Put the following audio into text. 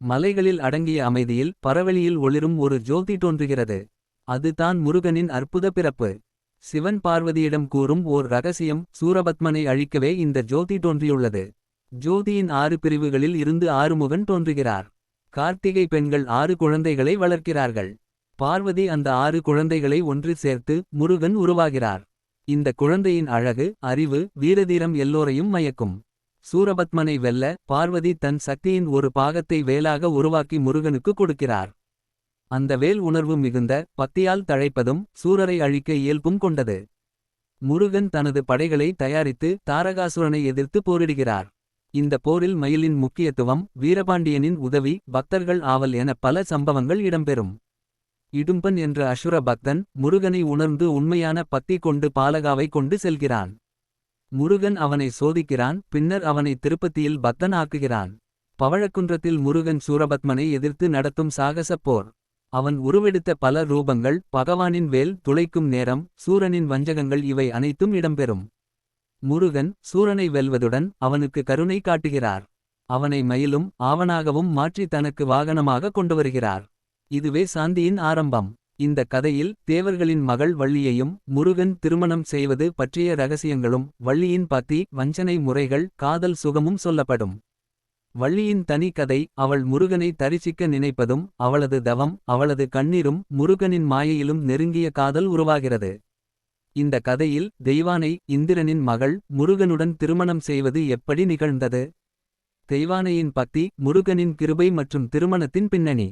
மலைகளில் அடங்கிய அமைதியில் பரவெளியில் ஒளிரும் ஒரு ஜோதி தோன்றுகிறது. அது தான் முருகனின் அற்புத பிறப்பு. சிவன் பார்வதியிடம் கூறும் ஓர் ரகசியம் சூரபத்மனை அழிக்கவே இந்த ஜோதி தோன்றியுள்ளது. ஜோதியின் ஆறு பிரிவுகளில் இருந்து ஆறுமுகன் தோன்றுகிறார். கார்த்திகை பெண்கள் ஆறு குழந்தைகளை வளர்க்கிறார்கள். பார்வதி அந்த ஆறு குழந்தைகளை ஒன்று சேர்த்து முருகன் உருவாகிறார். இந்த குழந்தையின் அழகு அறிவு வீரதீரம் எல்லோரையும் மயக்கும். சூரபத்மனை வெல்ல பார்வதி தன் சக்தியின் ஒரு பாகத்தை வேலாக உருவாக்கி முருகனுக்கு கொடுக்கிறார். அந்த வேல் உணர்வு மிகுந்த பக்தியால் தழைப்பதும் சூரரை அழிக்க இயல்பும் கொண்டது. முருகன் தனது படைகளை தயாரித்து தாரகாசுரனை எதிர்த்து போரிடுகிறார். இந்த போரில் மயிலின் முக்கியத்துவம் வீரபாண்டியனின் உதவி பக்தர்கள் ஆவல் என பல சம்பவங்கள் இடம்பெறும். இடும்பன் என்ற அசுர பக்தன் முருகனை உணர்ந்து உண்மையான பக்தி கொண்டு பாலகாவை கொண்டு செல்கிறான். முருகன் அவனை சோதிக்கிறான் பின்னர் அவனை திருப்பதியில் பக்தன் ஆக்குகிறான் பவழக்குன்றத்தில் முருகன் சூரபத்மனை எதிர்த்து நடத்தும் சாகசப் போர். அவன் உருவெடுத்த பல ரூபங்கள் பகவானின் வேல் துளைக்கும் நேரம் சூரனின் வஞ்சகங்கள் இவை அனைத்தும் இடம்பெறும். முருகன் சூரனை வெல்வதுடன் அவனுக்கு கருணை காட்டுகிறார். அவனை மயிலும் ஆவனாகவும் மாற்றி தனக்கு வாகனமாக கொண்டு வருகிறார். இதுவே சாந்தியின் ஆரம்பம். இந்த கதையில் தேவர்களின் மகள் வள்ளியையும் முருகன் திருமணம் செய்வது பற்றிய ரகசியங்களும் வள்ளியின் பத்தி வஞ்சனை முறைகள் காதல் சுகமும் சொல்லப்படும். வள்ளியின் தனி கதை அவள் முருகனை தரிசிக்க நினைப்பதும் அவளது தவம் அவளது கண்ணீரும் முருகனின் மாயையிலும் நெருங்கிய காதல் உருவாகிறது. இந்த கதையில் தெய்வானை இந்திரனின் மகள் முருகனுடன் திருமணம் செய்வது எப்படி நிகழ்ந்தது? தெய்வானையின் பக்தி முருகனின் கிருபை மற்றும் திருமணத்தின் பின்னணி.